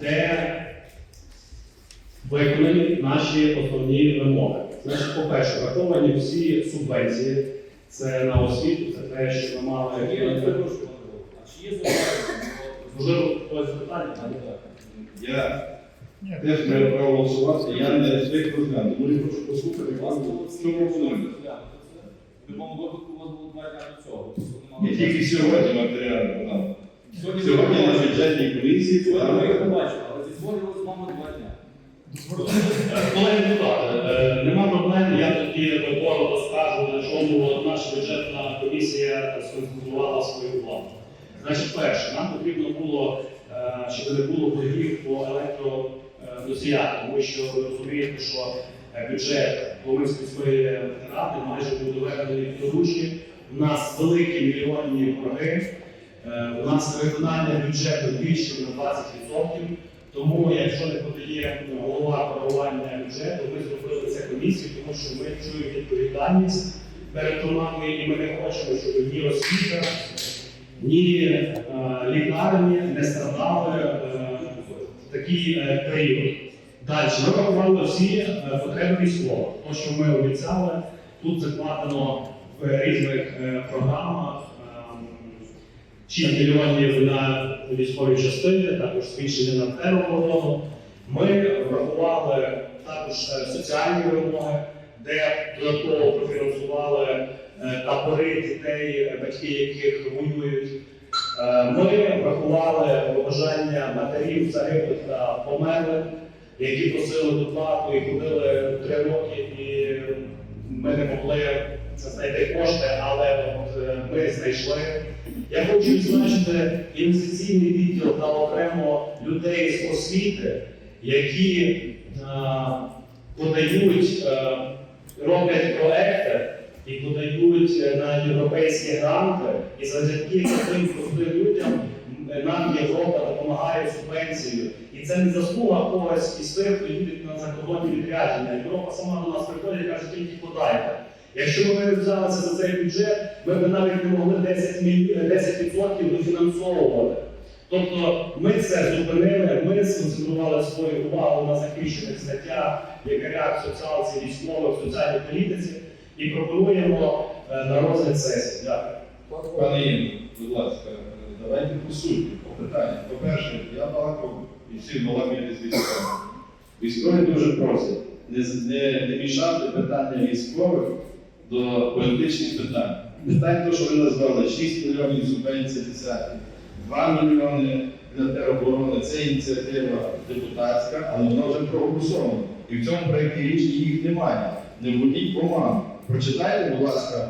де виконані наші основні вимоги. Значить, по-перше, враховані всі субвенції. Це на освіту, це те, що ми мали. Чи є зауваження? Хтось запитання? Я теж маю право голосувати, я не встиг розглянути. Тому я прошу послухати вас що пропонуєте. В будь-якому випадку у вас було два дня до цього. Не тільки сьогодні матеріально. Сьогодні Сьогодні на бюджетній комісії Сьогодні ви їх не подали. бачили, але зізвонили з вами два дня. Колеги депутати, е, нема проблем. Я тоді коротко скажу, на чому наша бюджетна комісія сконцентрувала свою увагу. Значить, перше, нам потрібно було, е, щоб не було боргів по електроносіях, тому що ви розумієте, що е, бюджет міської ради майже був доведений до ручки. У нас великі мільйонні борги. Е, У нас виконання бюджету більше на 20%. Тому, якщо не подає голова коригування бюджету, ми зробили це комісію, тому що ми чуємо відповідальність перед командою, і ми не хочемо, щоб ні освіта, ні е, лікарні не страдали е, в такий період. Далі ми врахували всі потреби військових. То, що ми обіцяли, тут закладено в різних програмах. Ем, 6 мільйонів на військові частини, також збільшення на тероборону. Ми врахували також е, соціальні вимоги, де додатково профінансували е, табори дітей, батьки яких воюють. Е, Ми врахували побажання матерів загиблих та померлих, які просили доплату і ходили три роки, і ми не могли знайти кошти, але от, ми знайшли. Я хочу відзначити інвестиційний відділ та окремо людей з освіти, які е, подають, е, роблять проекти і подають е, на європейські гранти. І завдяки таким простим людям нам Європа допомагає субвенцією. І це не заслуга когось із тих, хто їде на закордонні відрядження. Європа сама до нас приходить і каже, тільки подайте. Якщо б ми не взялися за цей бюджет, ми б навіть не могли 10 міль- 10% дофінансовувати. Тобто ми це зупинили, ми сконцентрували свою увагу на захищених статтях, лікарях, соціалці, військових, соціальній політиці і пропонуємо е, на розгляд сесії. Дякую. Пане Інно, будь ласка, давайте по суті, по питаннях. По-перше, я балакав і всі балакали з військовими. Військові дуже просять не, не, не мішати питання військових до політичних питань. Питань, то, що ви назвали 6 мільйонів субвенцій десятки, 2 мільйони для тероборони, це ініціатива депутатська, але вона вже проголосована. І в цьому проєкті рішення їх немає. Не вводіть команду. Прочитайте, будь ласка,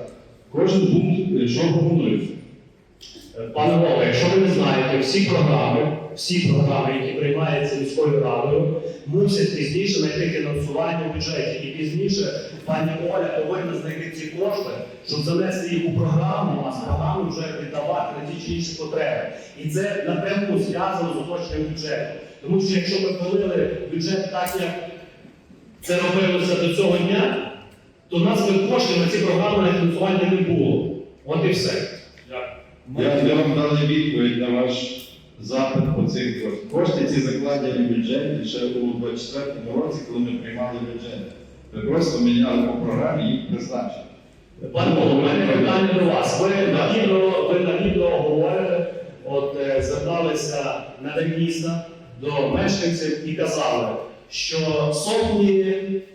кожен пункт, що пропонується. Пане Голове, якщо ви не знаєте, всі програми, всі програми, які приймаються міською радою, мусять пізніше знайти фінансування в бюджеті. І пізніше пані Оля повинна знайти ці кошти, щоб занести їх у програму, а з програми вже віддавати на ті чи інші потреби. І це напряму зв'язано з оточенням бюджету. Тому що якщо ми пилили бюджет так, як це робилося до цього дня, то нас би коштів на ці програми на фінансування не було. От і все. Дякую. Я, вам дали відповідь на ваш запит по цих коштах. Кошти ці закладені в бюджеті ще у 24 році, коли ми приймали бюджет. Ви просто міняли по програмі їх призначення. Пане Голово, у мене питання до вас. Ви на відео, ви на відео говорите, от е, зверталися на міста до мешканців і казали, що сотні,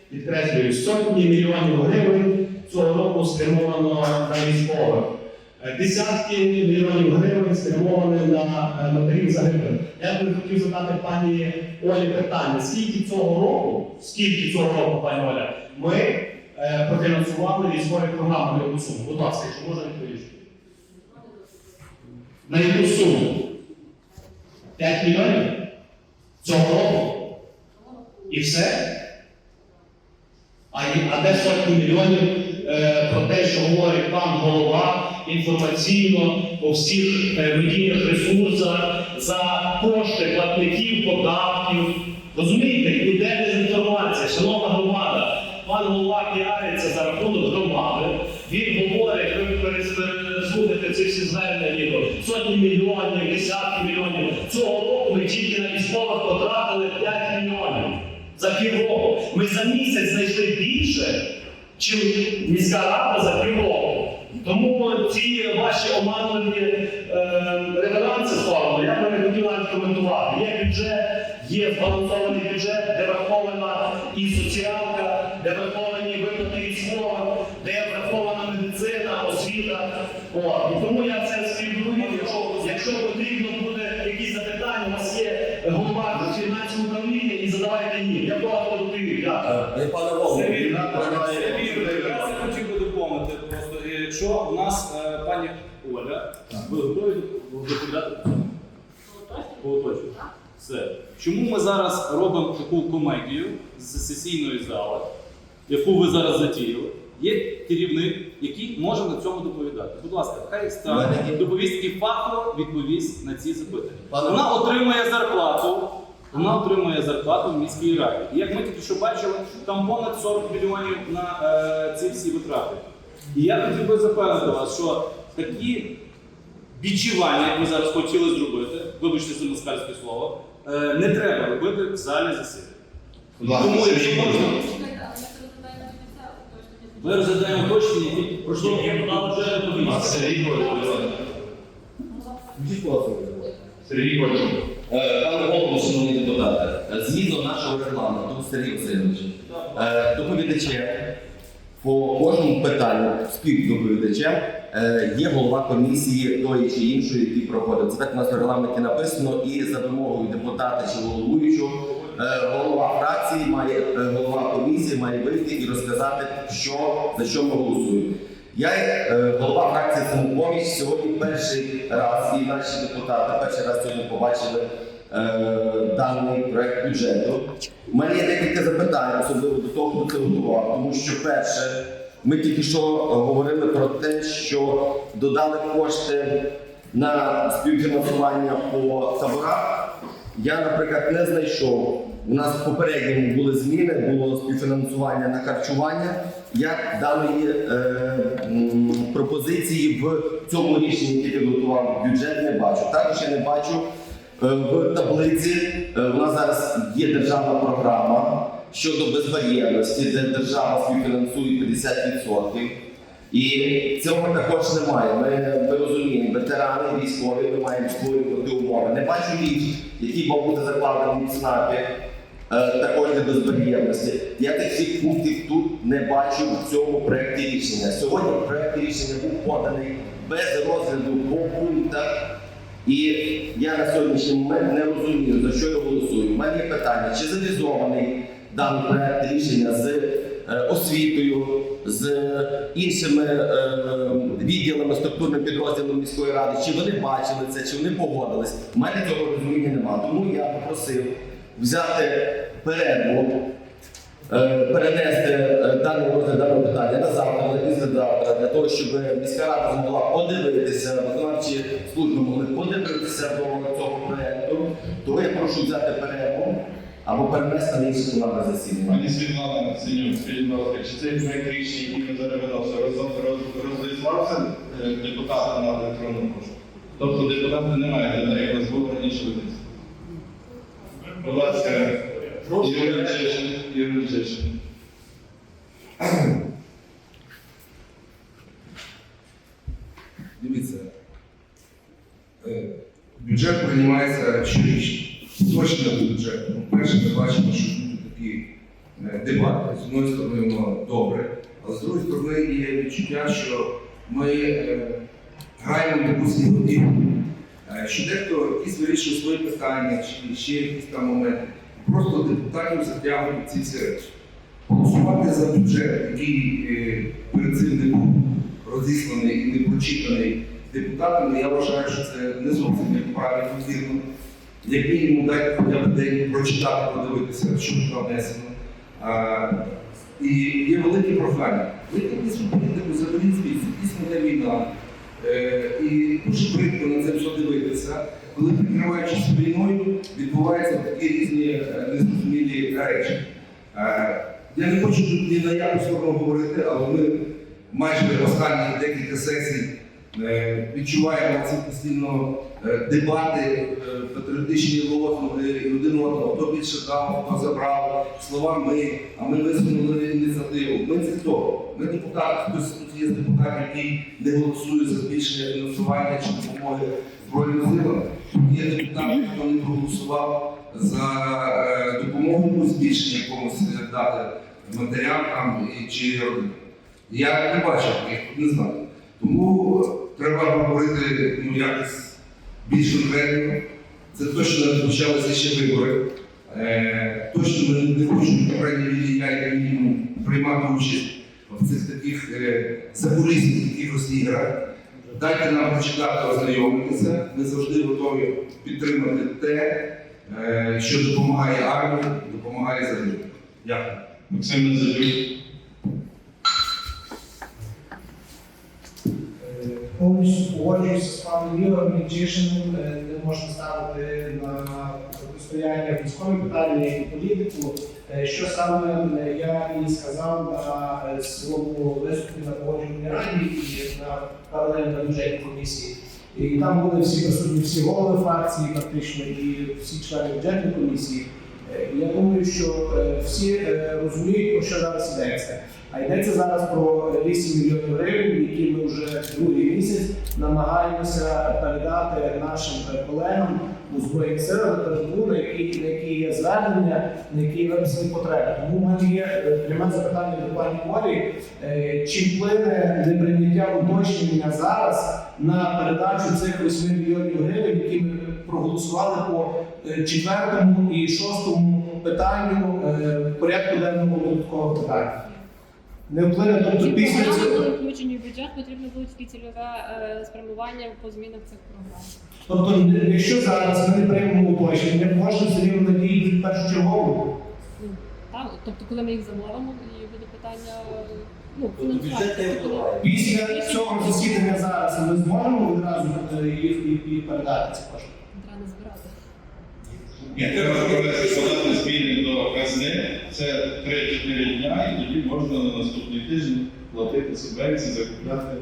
підкреслюю, сотні мільйонів гривень цього року спрямовано на військових. Е, Десятки мільйонів гривень спрямовані на е, матерів загиблих. Я би хотів задати пані Олі питання: скільки цього року, скільки цього року, пані Оля, ми е, профінансували військові програми на яку суму? Будь ласка, якщо можна відповісти. На яку суму? 5 мільйонів? Цього року? І все? А, а де сотні мільйонів е, про те, що говорить пан голова інформаційно по всіх медійних ресурсах за кошти платників податків? Розумієте, іде дезінформація, шановна громада. Пан голова піариться за рахунок громади. Він говорить, ви переслухайте ці всі звернення відео, сотні мільйонів, десятки мільйонів. Цього року ми тільки на військових потратили 5 мільйонів за півроку. Ми за місяць знайшли більше, чим міська рада за півроку. Тому ці ваші оманливі е, реверанси сторону, я би не хотів навіть коментувати. Є бюджет, є збалансований бюджет, де врахована і соціалка, де враховані виплати військових, де врахована медицина, освіта. О, робимо таку комедію з сесійної зали, яку ви зараз затіяли? Є керівник, який може на цьому доповідати. Будь ласка, хай стане доповість і фахово відповість на ці запитання. Вона отримує зарплату. Вона отримує зарплату в міській раді. І як ми тільки що бачили, там понад 40 мільйонів на е, ці всі витрати. І я хотів би запевнити вас, що такі відчування, як ми зараз хотіли зробити, вибачте за москальське слово, е, не треба робити в залі засідання. Тому, якщо можна, ми розглядаємо точні, які подали вже А, доповість. Сергій. Скажіть. Сергій Вольфович. Е, Пане голово, шановні депутати, е, згідно нашого регламенту, Сергій Васильович, доповідачем по кожному питанню співдоповідачем е, є голова комісії тої чи іншої, який проходить. Це так у нас в регламенті написано, і за вимогою депутата чи головуючого е, голова фракції має е, голова комісії має вийти і розказати, що за що ми голосуємо. Я, голова фракції самопоміч, сьогодні перший раз, і наші депутати перший раз сьогодні побачили даний проект бюджету. У мене є декілька запитань, особливо до того, хто це готував. Тому що перше, ми тільки що е, говорили про те, що додали кошти на співфінансування по таборах. Я, наприклад, не знайшов. У нас в попередньому були зміни, було співфінансування на харчування. Я даної е, пропозиції в цьому рішенні, яке підготував бюджет, не бачу. Також я не бачу е, в таблиці. е, у нас зараз є державна програма щодо безбар'єрності, де держава співфінансує 50%. І цього також немає. Ми, ми розуміємо, ветерани військові, ми маємо створювати умови. Не бачу річ, які мав бути закладені в ЦНАПі, е, також для безбар'єрності. Я всіх пунктів тут не бачу в цьому проєкті рішення. Сьогодні проєкт рішення був поданий без розгляду по пунктах. І я на сьогоднішній момент не розумію, за що я голосую. У мене є питання, чи завізований даний проект рішення з е, освітою, з іншими е, відділами, структурним підрозділом міської ради, чи вони бачили це, чи вони погодились. У мене цього розуміння немає. Тому я попросив взяти перерву, перенести е, даний розгляд даного питання на завтра, на післязавтра, для того, щоб міська рада змогла подивитися, виконавчі служби могли подивитися до цього проєкту. Тому я прошу взяти перерву або перенести на інше пленарне засідання. Пані Світлана Синюк, скажіть, будь ласка, чи цей проект рішення, який ми зараз роз- розіслався е, депутатам на електронну пошту? Тобто депутати не мають як у нас було раніше. Будь ласка, Юрій Чешин, Юрій Чешин. Дивіться, е, бюджет приймається щорічно. Точно бюджет. Ну, перше, ми бачимо, що тут такі е, дебати. З однієї сторони, воно добре, а з другої сторони є відчуття, що ми е, граємо в снігодію. Е, Що дехто якісь вирішує свої питання, чи ще якісь там моменти. Просто депутатів затягують ці всі речі. Голосувати за бюджет, який е, перед цим не був розісланий і не прочитаний депутатами, я вважаю, що це не зовсім як правильно вірно. Як мінімум дайте хоча б день прочитати, подивитися, що туди внесено. А, і є великі прохання. Ви якісь політику заберіть звідси, дійсно не війна. Е, і дуже прикро на це все дивитися, коли прикриваючись війною, відбуваються такі різні е, незрозумілі речі. Е, я не хочу ні на яку сторону говорити, але ми майже останні декілька сесій Відчуваємо ці постійно е, дебати, е, патріотичні лозунги один одного, хто більше дав, хто забрав, слова ми, а ми висунули ініціативу. Ми це хто? Ми депутати, хтось тут є депутат, який не голосує за збільшення фінансування чи допомоги Збройним силам. Тут є депутат, хто не проголосував за е, допомогу у збільшенні якомусь е, дати матеріалам чи родинам. Я не бачив, тут не знаю. Тому треба говорити ну, якось більш конкретно. Це точно не почалися ще вибори. Е, точно ми не хочемо, крайній мірі, я як мінімум приймати участь в цих таких е, закулісних якихось іграх. Дайте нам прочитати, ознайомитися. Ми завжди готові підтримати те, е, що допомагає армії, допомагає землі. Дякую. Максим Незадюк. Повністю погоджуюся з паном Ігорем Нечишиним, Е, не можна ставити на протистояння військові питання і політику. Е, Що саме е, я і сказав на е, своєму виступі на погоджувальній раді і на паралельно бюджетній комісії. І там були всі присутні всі голови фракції, фактично, і всі члени бюджетної комісії. Я думаю, що всі розуміють, про що зараз йдеться. А йдеться зараз про 8 мільйонів гривень, які ми вже другий місяць намагаємося передати нашим колегам у збройних силах на які, на які є звернення, на які є виписані потреби. Тому в мене є е, пряме запитання до пані Олі, е, чи вплине неприйняття уточнення зараз на передачу цих 8 мільйонів гривень, які ми проголосували по е, четвертому і шостому питанню е, порядку денному додаткового питання. Не вплине, тобто після програми цього. були включені в бюджет, потрібно буде тільки цільове е, спрямування по змінах цих програм. Тобто, якщо зараз ми не приймемо уточнення, можна все рівно надіяти першочергово. Ну, так, тобто, коли ми їх замовимо, і буде питання е, ну, Тобто фінансування. впливає. Після цього засідання зараз ми зможемо відразу е, їх і, і передати ці кошти. Треба не збирати. Ні, треба провести подати зміни до казни. Це 3-4 дня, і тоді можна на наступний тиждень платити субвенції, закупляти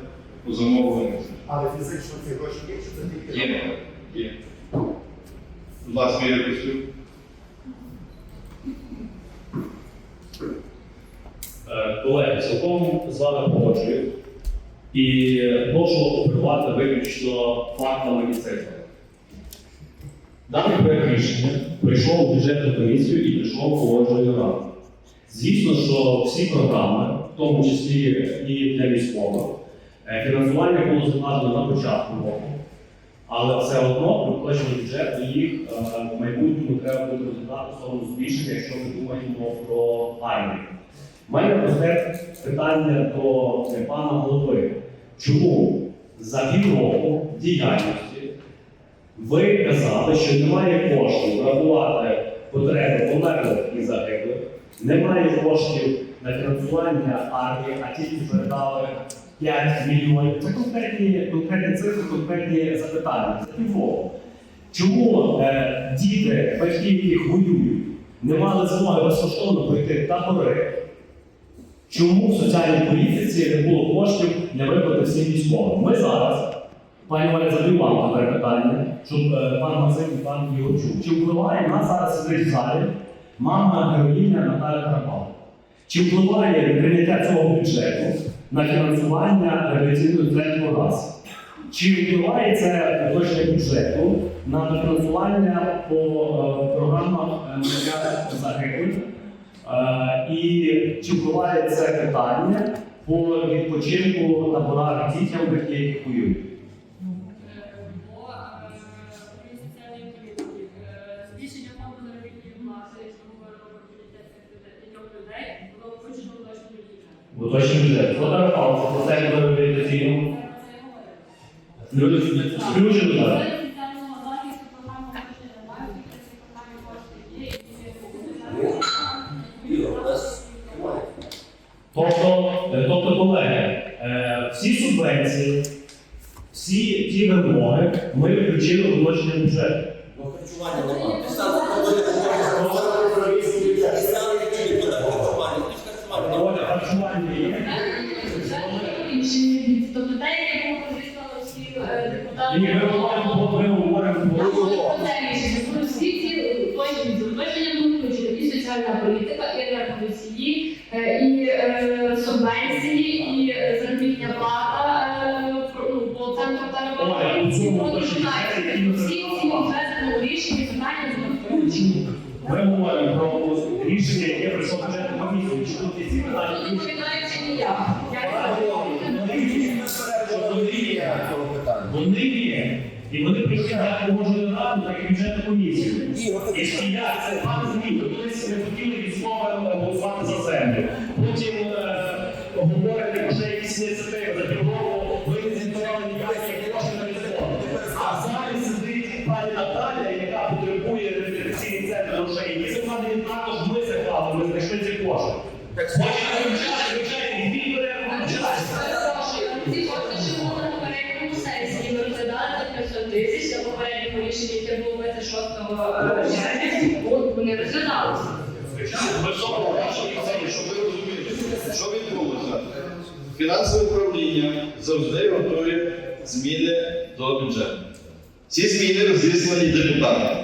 по замовленню. Але фізично ці гроші є, чи це тільки Є. Є. Будь ласка, Юрій Костюк. Е, Колеги, цілком з вами погоджую і прошу оперувати виключно фактами і цифрами. Даний проект рішення прийшов у бюджетну комісію і прийшов погоджувальну раду. Звісно, що всі програми, в тому числі і для військових, е, фінансування було закладено на початку року, але все одно при уточненні бюджету їх е, в майбутньому треба буде розглядати сторону збільшення, якщо ми думаємо про армію. У мене просте питання до пана голови. Чому за півроку діяльності ви казали, що немає коштів врахувати потреби померлих і загиблих, немає коштів на фінансування армії, а тільки передали 5 мільйонів. Це конкретні, конкретні цифри, конкретні запитання. За півроку. Чому е, діти, батьки, яких воюють, не мали змоги безкоштовно пройти табори? Чому в соціальній політиці не було коштів для виплати всім військовим? Ми зараз, пані Оля, задаю вам тепер питання, щоб е, пан Максим і пан Ігор чув. Чи впливає в нас зараз сидить в залі мама героїня Наталя Карпал? Чи впливає прийняття цього бюджету на фінансування реабілітаційного центру ГАЗ? Чи впливає це точно бюджету на фінансування по е, програмах е, загиблих? Е, І чи впливає це питання по відпочинку таборах дітям, які воюють? Кошти немає, тільки ці програмі кошти є, і Тобто, е, тобто, колеги, е, всі субвенції, всі ті вимоги ми включили в уточнення бюджету. Харчування немає. Включені і соціальна політика, і Потім е, говорили про якісь ініціативи за півроку, ви не зінтересували ніяких коштів на військово. А зараз сидить пані Наталя, яка потребує реабілітаційний центр грошей. І це пане також ми хвали, ми знайшли ці кошти. Хочете вивчати, вивчайте, він бере. Ці кошти ще були на попередньому сесії. Ми розглядали 500 тисяч на попередньому рішенні, яке було 26 червня. Вони розглядалися. Що відбулося? Фінансове управління завжди готує зміни до бюджету. Ці зміни розіслані депутатам.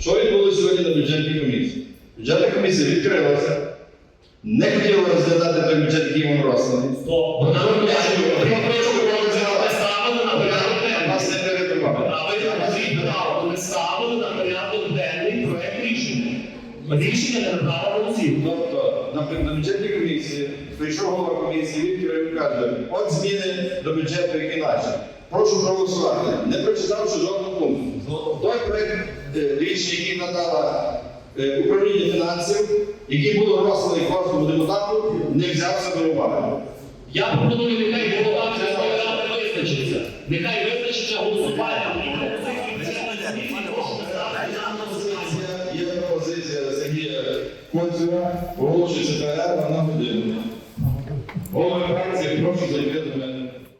Що відбулося сьогодні на бюджетній комісії? Бюджетна комісія відкрилася, не хотіла розглядати той бюджет, який вам розсланий. На, бюджетній комісії прийшов голова комісії, відкрив і каже, от зміни до бюджету, які наші. Прошу проголосувати, не прочитавши жодного пункту. Той проект е, рішення, який надала е, управління фінансів, який було розданий кожному депутату, не взявся до уваги. Я пропоную, нехай голова Верховної Ради визначиться. Нехай визначиться голосування. Є пропозиція Сергія Концева, оголошується. Голови фракції, прошу зайти до.